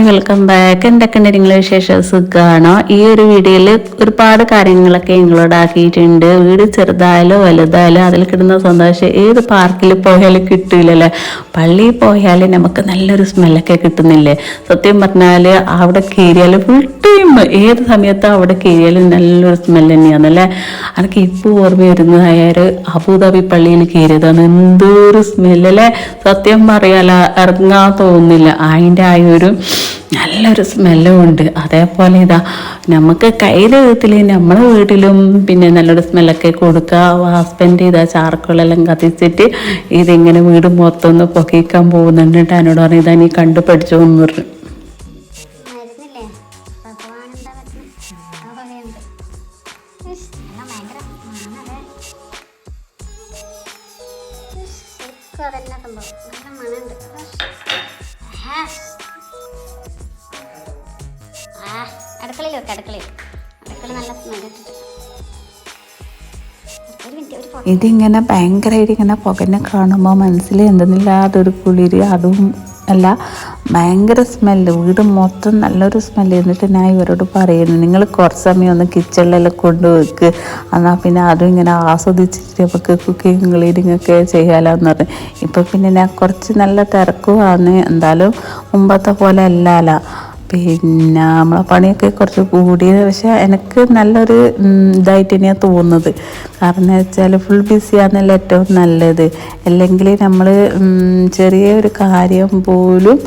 Hi welcome back. എന്തൊക്കെയുണ്ട് നിങ്ങളെ വിശേഷം? സുഖമാണോ ഈ ഒരു വീഡിയോയിൽ ഒരുപാട് കാര്യങ്ങളൊക്കെ നിങ്ങളോട് ആക്കിയിട്ടുണ്ട്. വീട് ചെറുതായാലോ വലുതായാലോ അതിൽ കിട്ടുന്ന സന്തോഷം ഏത് പാർക്കിൽ പോയാലും കിട്ടില്ലല്ലേ പള്ളിയിൽ പോയാൽ നമുക്ക് നല്ലൊരു സ്മെല്ലൊക്കെ കിട്ടുന്നില്ലേ? സത്യം പറഞ്ഞാൽ അവിടെ കയറിയാൽ ഫുൾ ടൈം ഏത് സമയത്തും അവിടെ കയറിയാലും നല്ലൊരു സ്മെല്ല് തന്നെയാണല്ലേ എനിക്ക് ഇപ്പോൾ ഓർമ്മ വരുന്നതായ അബുദാബി പള്ളിയിൽ കയറിയതാണ്. എന്തൊരു സ്മെല്ലല്ലേ സത്യം പറയാല ഇറങ്ങാൻ തോന്നുന്നില്ല. അതിന്റെ ആ ഒരു നല്ലൊരു സ്മെല്ലും ഉണ്ട് അതേപോലെ ഇതാ നമുക്ക് കയ്യിലെ വിധത്തിൽ നമ്മളെ വീട്ടിലും പിന്നെ നല്ലൊരു സ്മെല്ലൊക്കെ കൊടുക്കുക ഹസ്ബൻഡ് ഇതാ ചാർക്കുകളെല്ലാം കത്തിച്ചിട്ട് ഇതിങ്ങനെ വീട് മൊത്തം ഒന്ന് പൊക്കിക്കാൻ പോകുന്നുണ്ട് കേട്ടോ. എന്നോട് പറഞ്ഞു ഇതാ നീ കണ്ടു പഠിച്ചു എന്ന് പറഞ്ഞു. മരുന്നില്ലേ? ഭഗവാൻ എന്താ പറ്റുന്നത് അടുക്കളയിൽ വെക്കാം അടുക്കളയിൽ. അടുക്കള നല്ല ഇതിങ്ങനെ ഭയങ്കരമായിട്ട് ഇങ്ങനെ പുകനെ കാണുമ്പോൾ മനസ്സിൽ എന്തെന്നില്ലാതൊരു കുളിര് അതും അല്ല ഭയങ്കര സ്മെല്ല് വീട് മൊത്തം നല്ലൊരു സ്മെല്ല് എന്നിട്ട് ഞാൻ ഇവരോട് പറയുന്നു നിങ്ങൾ കുറച്ച് സമയം ഒന്ന് കിച്ചണിലെല്ലാം കൊണ്ടുവെക്ക് എന്നാൽ പിന്നെ അതും ഇങ്ങനെ ആസ്വദിച്ചിട്ട് നമുക്ക് കുക്കിംഗ് ക്ലീനിങ് ഒക്കെ ചെയ്യാലോന്ന് പറഞ്ഞു. ഇപ്പം പിന്നെ ഞാൻ കുറച്ച് നല്ല തിരക്കുമാണ് എന്തായാലും മുമ്പത്തെ പോലെ അല്ലല്ല പിന്നെ നമ്മളെ പണിയൊക്കെ കുറച്ച് കൂടിയത് പക്ഷേ എനിക്ക് നല്ലൊരു ഇതായിട്ട് തന്നെയാണ് തോന്നുന്നത്. കാരണം വെച്ചാൽ ഫുൾ ബിസിയാണെന്നല്ല ഏറ്റവും നല്ലത്. അല്ലെങ്കിൽ നമ്മൾ ചെറിയ ഒരു കാര്യം പോലും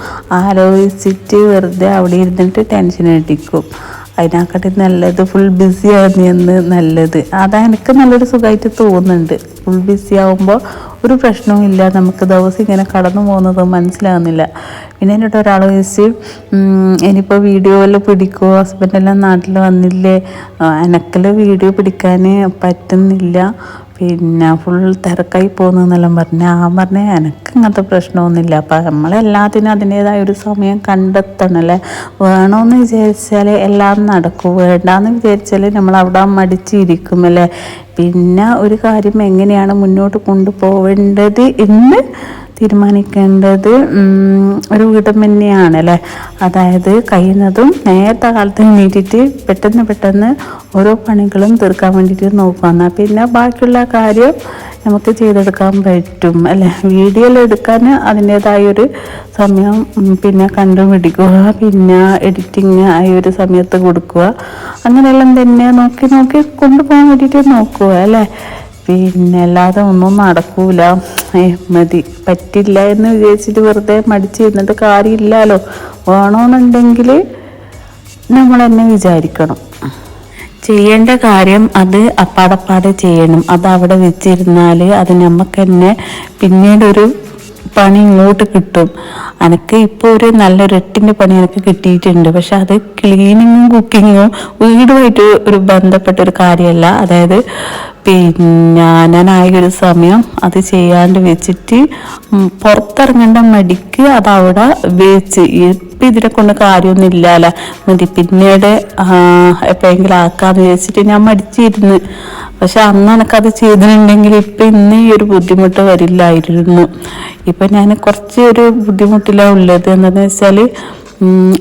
ആലോചിച്ചിട്ട് വെറുതെ അവിടെ ഇരുന്നിട്ട് ടെൻഷൻ അടിക്കും. അതിനെക്കാട്ടി നല്ലത് ഫുൾ ബിസി ആകുന്നതെന്ന് നല്ലത്. അതാ എനിക്ക് നല്ലൊരു സുഖമായിട്ട് തോന്നുന്നുണ്ട്. ഫുൾ ബിസി ആകുമ്പോൾ ഒരു പ്രശ്നവും ഇല്ല. നമുക്ക് ദിവസം ഇങ്ങനെ കടന്നു പോകുന്നത് മനസ്സിലാകുന്നില്ല. പിന്നെ എന്നിട്ട് ഒരാൾ ചോദിച്ച് ഇനിയിപ്പോൾ വീഡിയോ എല്ലാം പിടിക്കുമോ ഹസ്ബൻഡെല്ലാം നാട്ടിൽ വന്നില്ലേ? എനക്കെല്ലാം വീഡിയോ പിടിക്കാൻ പറ്റുന്നില്ല. പിന്നെ ഫുൾ തിരക്കായി പോകുന്നെന്നെല്ലാം പറഞ്ഞ് ആ പറഞ്ഞ എനിക്ക് അങ്ങനത്തെ പ്രശ്നമൊന്നുമില്ല. അപ്പം നമ്മളെല്ലാത്തിനും അതിന്റേതായ ഒരു സമയം കണ്ടെത്തണം അല്ലേ വേണമെന്ന് വിചാരിച്ചാൽ എല്ലാം നടക്കും. വേണ്ടാന്ന് വിചാരിച്ചാൽ നമ്മൾ അവിടെ മടിച്ചിരിക്കും അല്ലേ പിന്നെ ഒരു കാര്യം എങ്ങനെയാണ് മുന്നോട്ട് കൊണ്ടുപോവേണ്ടത് എന്ന് തീരുമാനിക്കേണ്ടത് ഒരു വീട്ടം തന്നെയാണ് അല്ലേ അതായത് കഴിയുന്നതും നേരത്തെ കാലത്ത് എണീറ്റിട്ട് പെട്ടെന്ന് പെട്ടെന്ന് ഓരോ പണികളും തീർക്കാൻ വേണ്ടിയിട്ട് നോക്കുക എന്നാൽ പിന്നെ ബാക്കിയുള്ള കാര്യം നമുക്ക് ചെയ്തെടുക്കാൻ പറ്റും അല്ലേ? വീഡിയോയിൽ എടുക്കാൻ അതിന്റേതായൊരു സമയം പിന്നെ കണ്ടുപിടിക്കുക പിന്നെ എഡിറ്റിങ് ആയ ഒരു സമയത്ത് കൊടുക്കുക അങ്ങനെയെല്ലാം തന്നെ നോക്കി നോക്കി കൊണ്ടുപോകാൻ വേണ്ടിയിട്ട് നോക്കുക അല്ലേ? പിന്നെ അല്ലാതെ ഒന്നും നടക്കൂല. മതി. പറ്റില്ല എന്ന് വിചാരിച്ചിട്ട് വെറുതെ മടിച്ചിരുന്നിട്ട് കാര്യമില്ലല്ലോ. വേണമെന്നുണ്ടെങ്കിൽ നമ്മൾ തന്നെ വിചാരിക്കണം. ചെയ്യേണ്ട കാര്യം അത് അപ്പാടപ്പാടെ ചെയ്യണം. അത് അവിടെ വെച്ചിരുന്നാൽ അത് നമുക്ക് തന്നെ പിന്നീടൊരു പണി ഇങ്ങോട്ട് കിട്ടും. എനിക്ക് ഇപ്പോൾ ഒരു നല്ല റെട്ടിന്റെ പണി എനിക്ക് കിട്ടിയിട്ടുണ്ട്. പക്ഷെ അത് ക്ലീനിങ്ങും കുക്കിങ്ങും വീടുമായിട്ട് ഒരു ബന്ധപ്പെട്ട ഒരു കാര്യമല്ല. അതായത് പിന്നെ ഞാനായൊരു സമയം അത് ചെയ്യാണ്ട് വെച്ചിട്ട് പുറത്തിറങ്ങേണ്ട മടിക്ക് അത് അവിടെ വെച്ച്. ഇപ്പം ഇതിനെ കൊണ്ട് കാര്യമൊന്നും ഇല്ലല്ലോ മതി പിന്നീട് എപ്പോഴെങ്കിലും ആക്കാന്ന് വെച്ചിട്ട് ഞാൻ മടിച്ചിരുന്ന്. പക്ഷെ അന്ന് എനിക്കത് ചെയ്തിട്ടുണ്ടെങ്കിൽ ഇപ്പം ഇന്ന് ഈ ഒരു ബുദ്ധിമുട്ട് വരില്ലായിരുന്നു. ഇപ്പം ഞാൻ കുറച്ച് ഒരു ബുദ്ധിമുട്ടിലാണ് ഉള്ളത്. എന്താണെന്ന് വെച്ചാൽ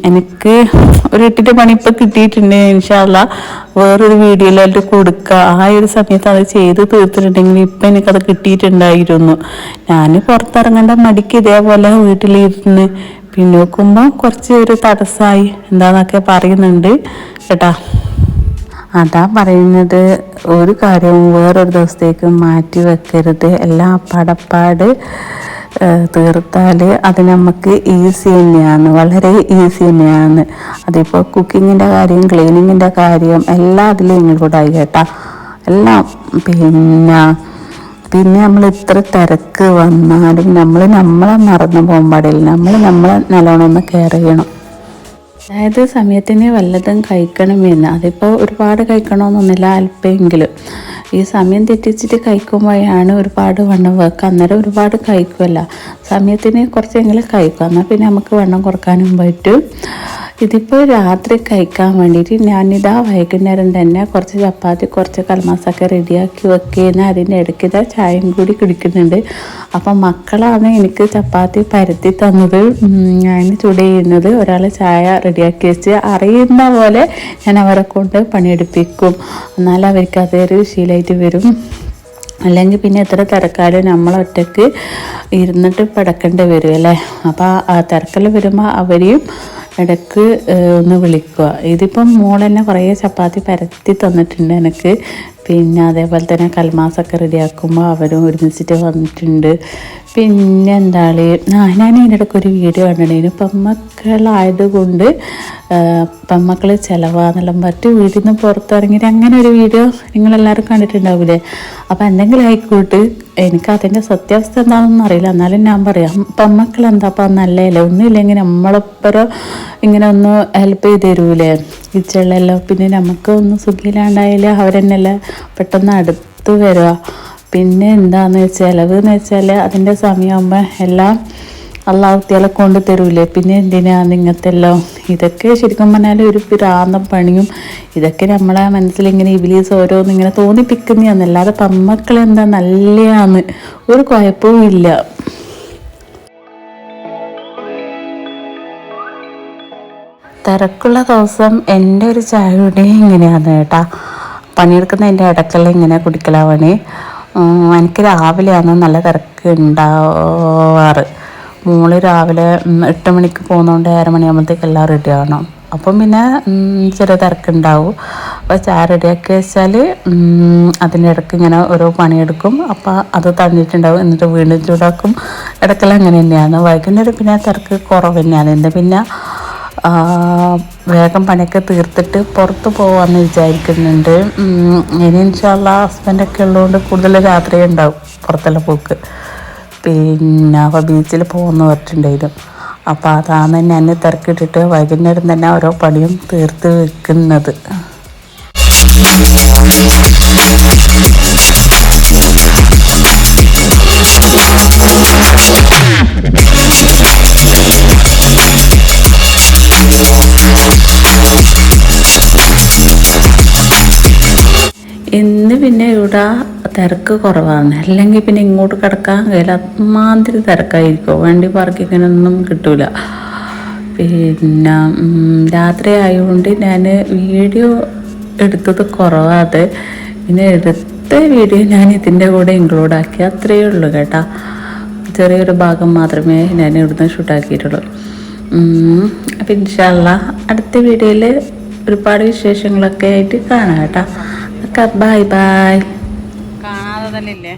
എനിക്ക് ഒരു എട്ടിന്റെ പണി ഇപ്പം കിട്ടിയിട്ടുണ്ട് ഇൻഷാല്ല വേറൊരു വീഡിയോയിലായിട്ട് കൊടുക്കുക ആ ഒരു സമയത്ത് അത് ചെയ്ത് തീർത്തിട്ടുണ്ടെങ്കിൽ ഇപ്പം എനിക്കത് കിട്ടിയിട്ടുണ്ടായിരുന്നു. ഞാൻ പുറത്തിറങ്ങേണ്ട മടിക്ക് ഇതേപോലെ വീട്ടിലിരുന്ന് പിന്നെ നോക്കുമ്പോൾ കുറച്ച് ഒരു തടസ്സമായി എന്താന്നൊക്കെ പറയുന്നുണ്ട്. കേട്ടാ. അതാ പറയുന്നത്. ഒരു കാര്യവും വേറൊരു ദിവസത്തേക്ക് മാറ്റി വെക്കരുത്. എല്ലാം പടപ്പാട് തീർത്താൽ അത് നമുക്ക് ഈസി തന്നെയാണ് വളരെ ഈസി തന്നെയാണ്. അതിപ്പോൾ കുക്കിങ്ങിന്റെ കാര്യം ക്ലീനിങ്ങിന്റെ കാര്യം എല്ലാം അതിലും ഇൻക്ലൂഡ് ആയി കേട്ടാ. എല്ലാം പിന്നെ പിന്നെ നമ്മൾ ഇത്ര തിരക്ക് വന്നാലും നമ്മൾ നമ്മളെ മറന്നു പോകാൻ പാടില്ല. നമ്മൾ നമ്മളെ നല്ലോണം ഒന്ന് കെയർ ചെയ്യണം. അതായത് സമയത്തിന് വല്ലതും കഴിക്കണമെന്ന്. അതിപ്പോൾ ഒരുപാട് കഴിക്കണമെന്നൊന്നുമില്ല അല്പമെങ്കിലും. ഈ സമയം തെറ്റിച്ചിട്ട് കഴിക്കുമ്പോഴാണ് ഒരുപാട് വണ്ണം വെക്കുക. അന്നേരം ഒരുപാട് കഴിക്കുമല്ല സമയത്തിന് കുറച്ചെങ്കിലും കഴിക്കുക. എന്നാൽ പിന്നെ നമുക്ക് വണ്ണം കുറക്കാനും പറ്റും. ഇതിപ്പോൾ രാത്രി കഴിക്കാൻ വേണ്ടിയിട്ട് ഞാനിതാ വൈകുന്നേരം തന്നെ കുറച്ച് ചപ്പാത്തി കുറച്ച് കൽമാസൊക്കെ റെഡിയാക്കി വെക്കുന്ന അതിന്റെ ഇടയ്ക്ക് ഇതാ ചായയും കൂടി കുടിക്കുന്നുണ്ട്. അപ്പം മക്കളാണ് എനിക്ക് ചപ്പാത്തി പരത്തി തന്നത്. ഞാൻ ചുട ചെയ്യുന്നത് ഒരാൾ ചായ റെഡിയാക്കി വെച്ച് അറിയുന്ന പോലെ ഞാൻ അവരെ കൊണ്ട് പണിയെടുപ്പിക്കും. എന്നാലും അവർക്ക് അതൊരു ശീലമായിട്ട് വരും. അല്ലെങ്കിൽ പിന്നെ എത്ര തിരക്കാലും നമ്മൾ ഒറ്റയ്ക്ക് ഇരുന്നിട്ട് പടക്കേണ്ടി വരും അല്ലേ? അപ്പോൾ ആ തിരക്കൽ വരുമ്പോൾ അവരെയും ഇടയ്ക്ക് ഒന്ന് വിളിക്കുക. ഇതിപ്പം മോൾ തന്നെ കുറേ ചപ്പാത്തി പരത്തി തന്നിട്ടുണ്ട് എനിക്ക്. പിന്നെ അതേപോലെ തന്നെ കൽമാസൊക്കെ റെഡിയാക്കുമ്പോൾ അവരും ഒരുമിച്ചിട്ട് വന്നിട്ടുണ്ട്. പിന്നെ എന്താണ് ആ ഞാൻ ഇതിനിടയ്ക്ക് ഒരു വീഡിയോ കണ്ടിട്ടുണ്ടായിരുന്നു പെമ്മക്കളായത് കൊണ്ട് പെമ്മക്കൾ ചിലവാന്നെല്ലാം പറഞ്ഞിട്ട് വീട്ടിൽ നിന്ന് പുറത്തിറങ്ങിയിട്ട് അങ്ങനെ ഒരു വീഡിയോ നിങ്ങളെല്ലാവരും കണ്ടിട്ടുണ്ടാവില്ലേ അപ്പോൾ എന്തെങ്കിലും ആയിക്കോട്ട്. എനിക്ക് അതിന്റെ സത്യാവസ്ഥ എന്താണെന്ന് അറിയില്ല. എന്നാലും ഞാൻ പറയാം പെമ്മക്കൾ എന്താ അപ്പം നല്ലതല്ലേ? ഒന്നുമില്ലെങ്കിൽ നമ്മളൊപ്പരം ഇങ്ങനെ ഒന്ന് ഹെൽപ്പ് ചെയ്ത് തരൂലേ? ഇച്ചുള്ളല്ലോ പിന്നെ നമുക്ക് ഒന്ന് സുഖമില്ലാണ്ടായാൽ അവരെന്നെല്ലാം പെട്ടെന്ന് അടുത്ത് വരിക? പിന്നെ എന്താണെന്ന് വെച്ചാൽ ചിലവ് എന്ന് വെച്ചാൽ അതിന്റെ സമയമാകുമ്പോൾ എല്ലാം അള്ളാഹുത്തിയാലെ കൊണ്ട് തരൂലേ. പിന്നെ എന്തിനാ നിങ്ങത്തെല്ലാം ഇതൊക്കെ ശരിക്കും പറഞ്ഞാൽ ഒരു പിരാന്ന പണിയും. ഇതൊക്കെ നമ്മളെ മനസ്സിലിങ്ങനെ ഇബിലീസ് ഓരോന്ന് ഇങ്ങനെ തോന്നിപ്പിക്കുന്നതാണ് അല്ലാതെ പമ്മക്കൾ എന്താ നല്ലയാന്ന് ഒരു കുഴപ്പവും ഇല്ല. തിരക്കുള്ള ദിവസം എന്റെ ഒരു ചായ കുടി ഇങ്ങനെയാണ് കേട്ടാ. പണിയെടുക്കുന്നതിന്റെ ഇടക്കല്ല ഇങ്ങനെ കുടിക്കലാവണേ എനിക്ക് രാവിലെയാണ് നല്ല തിരക്ക് ഉണ്ടാവാറ്. മോൾ രാവിലെ എട്ട് മണിക്ക് പോകുന്നതുകൊണ്ട് ഏഴര മണിയാകുമ്പോഴത്തേക്ക് എല്ലാം റെഡി ആവണം. അപ്പം പിന്നെ ചെറിയ തിരക്കുണ്ടാവും. അപ്പോൾ ചായ റെഡിയാക്കി വെച്ചാൽ അതിന്റെ ഇടയ്ക്ക് ഇങ്ങനെ ഓരോ പണിയെടുക്കും. അപ്പോൾ അത് തന്നിട്ടുണ്ടാവും. എന്നിട്ട് വീണ്ടും ചൂടാക്കും. ഇടയ്ക്കെല്ലാം അങ്ങനെ തന്നെയാണ്. വൈകുന്നേരം പിന്നെ തിരക്ക് കുറവ് തന്നെയാണ്. എന്റെ പിന്നെ വേഗം പണിയൊക്കെ തീർത്തിട്ട് പുറത്ത് പോകാമെന്ന് വിചാരിക്കുന്നുണ്ട്. ഇനി ഇൻഷാല്ല ഹസ്ബൻഡൊക്കെ ഉള്ളതുകൊണ്ട് കൂടുതൽ രാത്രി ഉണ്ടാവും പുറത്തെല്ലാം പോക്ക്. പിന്നെ ബീച്ചിൽ പോകുന്ന പറഞ്ഞിട്ടുണ്ടായിരുന്നു അപ്പോൾ അതാണ് ഞാൻ തിരക്കിട്ടിട്ട് വൈകുന്നേരം തന്നെ ഓരോ പണിയും തീർത്ത് വെക്കുന്നത്. ഇന്ന് പിന്നെ ഇവിടെ തിരക്ക് കുറവാണ്. അല്ലെങ്കിൽ പിന്നെ ഇങ്ങോട്ട് കിടക്കാൻ കഴിയില്ല. അത്മാതിരി തിരക്കായിരിക്കും. വണ്ടി പാർക്കിങ്ങിനൊന്നും കിട്ടൂല. പിന്നെ രാത്രി ആയതുകൊണ്ട് ഞാൻ വീഡിയോ എടുത്തത് കുറവാതെ. പിന്നെ എടുത്ത വീഡിയോ ഞാൻ ഇതിന്റെ കൂടെ ഇൻക്ലൂഡ് ആക്കി. അത്രയേ ഉള്ളൂ കേട്ടാ. ചെറിയൊരു ഭാഗം മാത്രമേ ഞാൻ ഇവിടുന്ന് ഷൂട്ടാക്കിയിട്ടുള്ളൂ അപ്പം ഇൻഷാല്ല അടുത്ത വീഡിയോയിൽ ഒരുപാട് വിശേഷങ്ങളൊക്കെ ആയിട്ട് കാണാം കേട്ടോ. ഒക്കെ ബൈ ബൈ കാണാതെ തന്നെ ഇല്ലേ